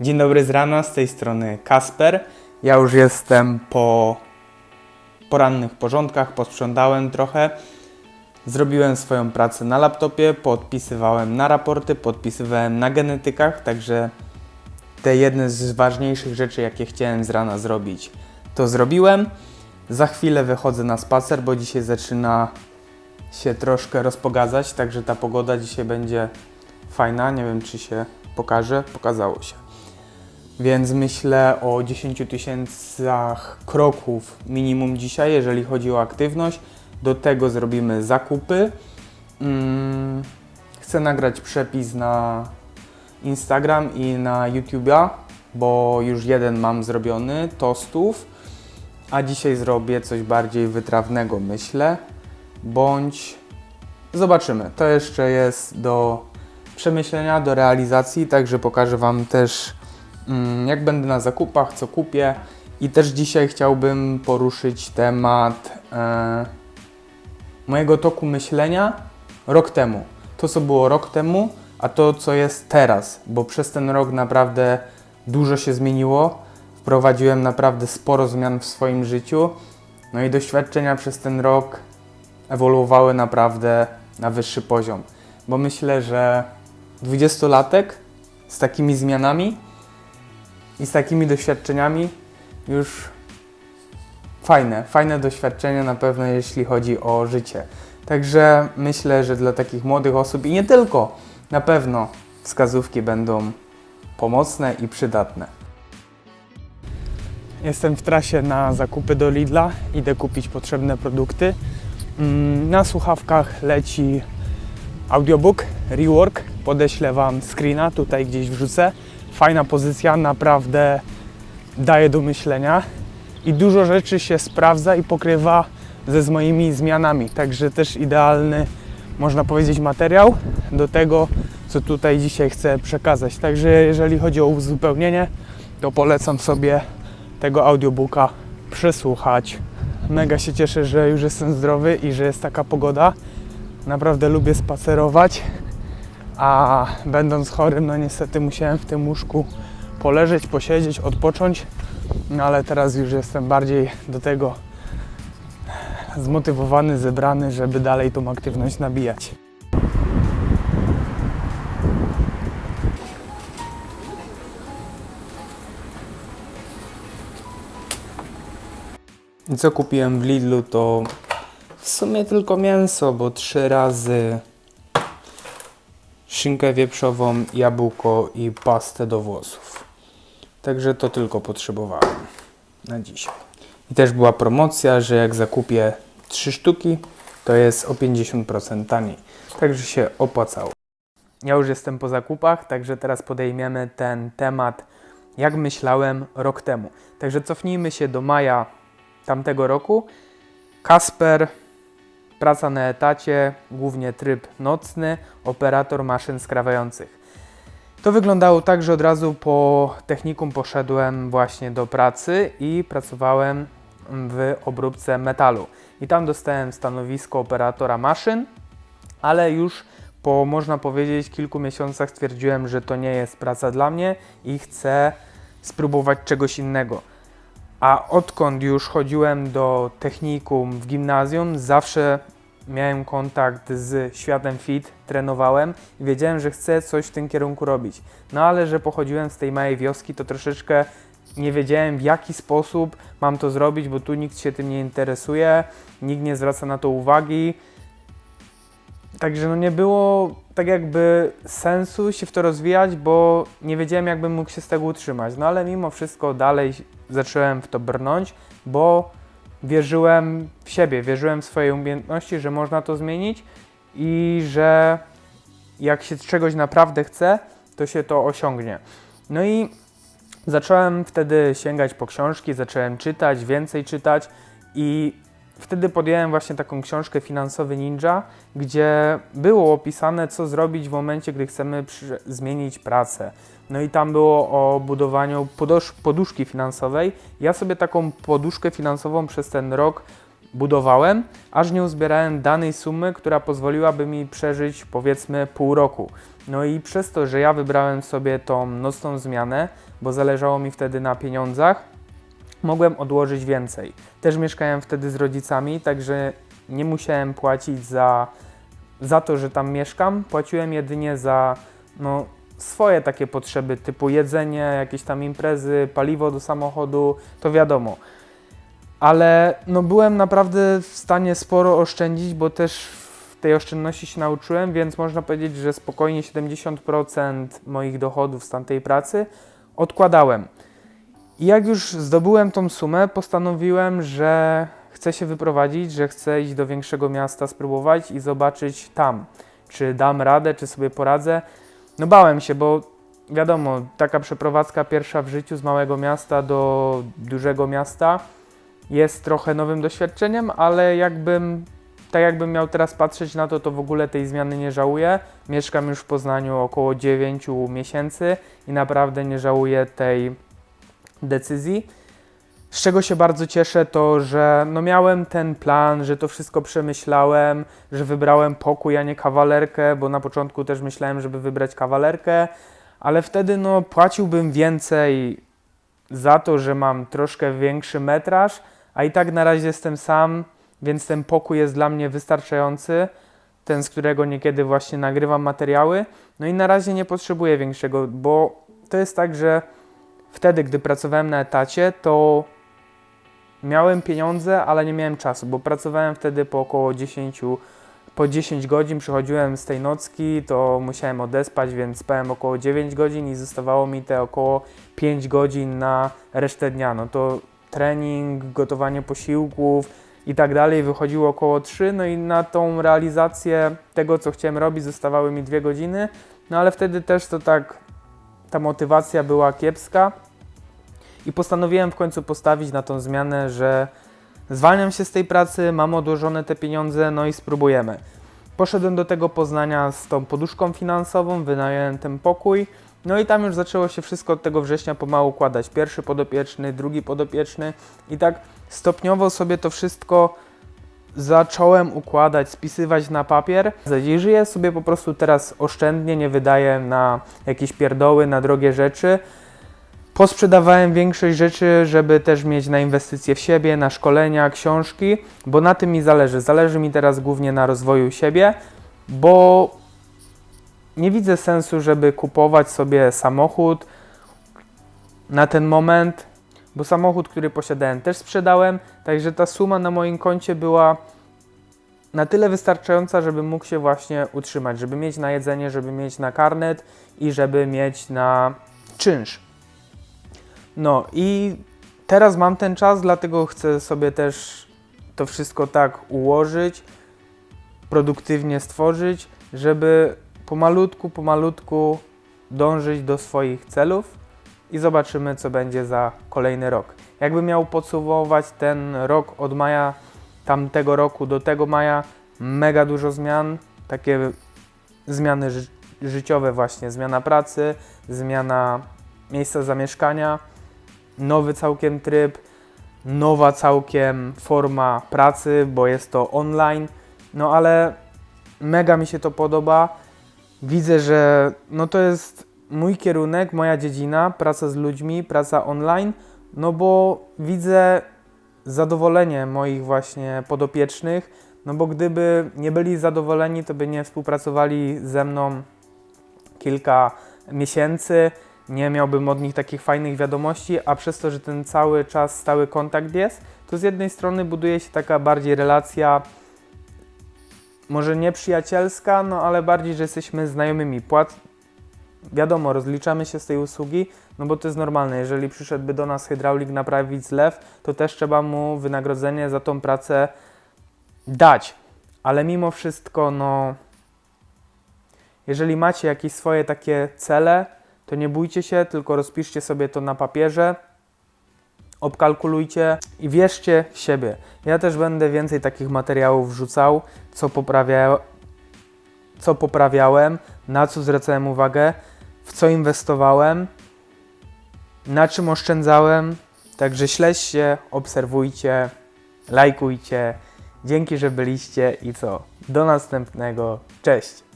Dzień dobry z rana, z tej strony Kasper. Ja już jestem po porannych porządkach, posprzątałem trochę. Zrobiłem swoją pracę na laptopie, podpisywałem na raporty, podpisywałem na genetykach, także te jedne z ważniejszych rzeczy, jakie chciałem z rana zrobić, to zrobiłem. Za chwilę wychodzę na spacer, bo dzisiaj zaczyna się troszkę rozpogadzać, także ta pogoda dzisiaj będzie fajna. Nie wiem, czy się pokaże. Pokazało się. Więc myślę o 10 tysiącach kroków minimum dzisiaj, jeżeli chodzi o aktywność. Do tego zrobimy zakupy. Mm, chcę nagrać przepis na Instagram i na YouTube'a, bo już jeden mam zrobiony, tostów. A dzisiaj zrobię coś bardziej wytrawnego, myślę. Bądź zobaczymy. To jeszcze jest do przemyślenia, do realizacji, także pokażę Wam też jak będę na zakupach, co kupię. I też dzisiaj chciałbym poruszyć temat e, mojego toku myślenia rok temu. To, co było rok temu, a to, co jest teraz, bo przez ten rok naprawdę dużo się zmieniło. Wprowadziłem naprawdę sporo zmian w swoim życiu. No i doświadczenia przez ten rok ewoluowały naprawdę na wyższy poziom. Bo myślę, że 20-latek z takimi zmianami i z takimi doświadczeniami już fajne, fajne doświadczenie na pewno, jeśli chodzi o życie. Także myślę, że dla takich młodych osób i nie tylko, na pewno wskazówki będą pomocne i przydatne. Jestem w trasie na zakupy do Lidla, idę kupić potrzebne produkty. Mm, Na słuchawkach leci audiobook Rework. Podeślę Wam screena, tutaj gdzieś wrzucę. Fajna pozycja, naprawdę daje do myślenia i dużo rzeczy się sprawdza i pokrywa ze z moimi zmianami. Także też idealny, można powiedzieć, materiał do tego, co tutaj dzisiaj chcę przekazać. Także jeżeli chodzi o uzupełnienie, to polecam sobie tego audiobooka przesłuchać. Mega się cieszę, że już jestem zdrowy i że jest taka pogoda. Naprawdę lubię spacerować, a będąc chorym, no niestety musiałem w tym łóżku poleżeć, posiedzieć, odpocząć. No ale teraz już jestem bardziej do tego zmotywowany, zebrany, żeby dalej tą aktywność nabijać. Co kupiłem w Lidlu to w sumie tylko mięso, bo trzy razy szynkę wieprzową, jabłko i pastę do włosów. Także to tylko potrzebowałem na dzisiaj. I też była promocja, że jak zakupię 3 sztuki, to jest o 50% taniej. Także się opłacało. Ja już jestem po zakupach, także teraz podejmiemy ten temat, jak myślałem rok temu. Także cofnijmy się do maja tamtego roku. Kasper, praca na etacie, głównie tryb nocny, operator maszyn skrawających. To wyglądało tak, że od razu po technikum poszedłem właśnie do pracy i pracowałem w obróbce metalu. I tam dostałem stanowisko operatora maszyn, ale już po można powiedzieć kilku miesiącach stwierdziłem, że to nie jest praca dla mnie i chcę spróbować czegoś innego. A odkąd już chodziłem do technikum w gimnazjum, zawsze miałem kontakt z światem fit, trenowałem i wiedziałem, że chcę coś w tym kierunku robić. No ale że pochodziłem z tej małej wioski, to troszeczkę nie wiedziałem w jaki sposób mam to zrobić, bo tu nikt się tym nie interesuje, nikt nie zwraca na to uwagi. Także no nie było tak jakby sensu się w to rozwijać, bo nie wiedziałem jakbym mógł się z tego utrzymać. No ale mimo wszystko dalej zacząłem w to brnąć, bo wierzyłem w siebie, wierzyłem w swoje umiejętności, że można to zmienić i że jak się czegoś naprawdę chce, to się to osiągnie. No i zacząłem wtedy sięgać po książki, zacząłem czytać, więcej czytać i wtedy podjąłem właśnie taką książkę Finansowy Ninja, gdzie było opisane, co zrobić w momencie, gdy chcemy zmienić pracę. No i tam było o budowaniu podusz- poduszki finansowej. Ja sobie taką poduszkę finansową przez ten rok budowałem, aż nie uzbierałem danej sumy, która pozwoliłaby mi przeżyć powiedzmy pół roku. No i przez to, że ja wybrałem sobie tą nocną zmianę, bo zależało mi wtedy na pieniądzach, mogłem odłożyć więcej. Też mieszkałem wtedy z rodzicami, także nie musiałem płacić za, za to, że tam mieszkam. Płaciłem jedynie za no, swoje takie potrzeby, typu jedzenie, jakieś tam imprezy, paliwo do samochodu, to wiadomo. Ale no, byłem naprawdę w stanie sporo oszczędzić, bo też w tej oszczędności się nauczyłem, więc można powiedzieć, że spokojnie 70% moich dochodów z tamtej pracy odkładałem. I jak już zdobyłem tą sumę, postanowiłem, że chcę się wyprowadzić, że chcę iść do większego miasta, spróbować i zobaczyć tam, czy dam radę, czy sobie poradzę. No bałem się, bo wiadomo, taka przeprowadzka pierwsza w życiu z małego miasta do dużego miasta jest trochę nowym doświadczeniem, ale jakbym, tak jakbym miał teraz patrzeć na to, to w ogóle tej zmiany nie żałuję. Mieszkam już w Poznaniu około 9 miesięcy i naprawdę nie żałuję tej decyzji. Z czego się bardzo cieszę, to że no miałem ten plan, że to wszystko przemyślałem, że wybrałem pokój, a nie kawalerkę, bo na początku też myślałem, żeby wybrać kawalerkę, ale wtedy no płaciłbym więcej za to, że mam troszkę większy metraż, a i tak na razie jestem sam, więc ten pokój jest dla mnie wystarczający, ten z którego niekiedy właśnie nagrywam materiały. No i na razie nie potrzebuję większego, bo to jest tak, że wtedy, gdy pracowałem na etacie, to miałem pieniądze, ale nie miałem czasu, bo pracowałem wtedy po około 10, po 10 godzin, przychodziłem z tej nocki, to musiałem odespać, więc spałem około 9 godzin i zostawało mi te około 5 godzin na resztę dnia. No to trening, gotowanie posiłków i tak dalej wychodziło około 3, no i na tą realizację tego, co chciałem robić, zostawały mi 2 godziny, no ale wtedy też to tak, ta motywacja była kiepska i postanowiłem w końcu postawić na tą zmianę, że zwalniam się z tej pracy, mam odłożone te pieniądze, no i spróbujemy. Poszedłem do tego Poznania z tą poduszką finansową, wynająłem ten pokój, no i tam już zaczęło się wszystko od tego września pomału układać. Pierwszy podopieczny, drugi podopieczny i tak stopniowo sobie to wszystko zacząłem układać, spisywać na papier. I żyję sobie po prostu teraz oszczędnie, nie wydaję na jakieś pierdoły, na drogie rzeczy. Posprzedawałem większość rzeczy, żeby też mieć na inwestycje w siebie, na szkolenia, książki, bo na tym mi zależy. Zależy mi teraz głównie na rozwoju siebie, bo nie widzę sensu, żeby kupować sobie samochód na ten moment, bo samochód, który posiadałem, też sprzedałem, także ta suma na moim koncie była na tyle wystarczająca, żeby mógł się właśnie utrzymać, żeby mieć na jedzenie, żeby mieć na karnet i żeby mieć na czynsz. No i teraz mam ten czas, dlatego chcę sobie też to wszystko tak ułożyć, produktywnie stworzyć, żeby pomalutku, pomalutku dążyć do swoich celów i zobaczymy, co będzie za kolejny rok. Jakbym miał podsumować ten rok od maja tamtego roku do tego maja, mega dużo zmian, takie zmiany ży życiowe właśnie, zmiana pracy, zmiana miejsca zamieszkania, nowy całkiem tryb, nowa całkiem forma pracy, bo jest to online, no ale mega mi się to podoba. Widzę, że no to jest mój kierunek, moja dziedzina, praca z ludźmi, praca online, no bo widzę zadowolenie moich właśnie podopiecznych, no bo gdyby nie byli zadowoleni, to by nie współpracowali ze mną kilka miesięcy, nie miałbym od nich takich fajnych wiadomości, a przez to, że ten cały czas stały kontakt jest, to z jednej strony buduje się taka bardziej relacja, może nie przyjacielska, no ale bardziej, że jesteśmy znajomymi. Płat, wiadomo, rozliczamy się z tej usługi, no bo to jest normalne. Jeżeli przyszedłby do nas hydraulik naprawić zlew, to też trzeba mu wynagrodzenie za tą pracę dać. Ale mimo wszystko, no, jeżeli macie jakieś swoje takie cele, to nie bójcie się, tylko rozpiszcie sobie to na papierze, obkalkulujcie i wierzcie w siebie. Ja też będę więcej takich materiałów wrzucał, co, poprawia, co poprawiałem, na co zwracałem uwagę, w co inwestowałem, na czym oszczędzałem. Także śledźcie, obserwujcie, lajkujcie. Dzięki, że byliście i co? Do następnego. Cześć!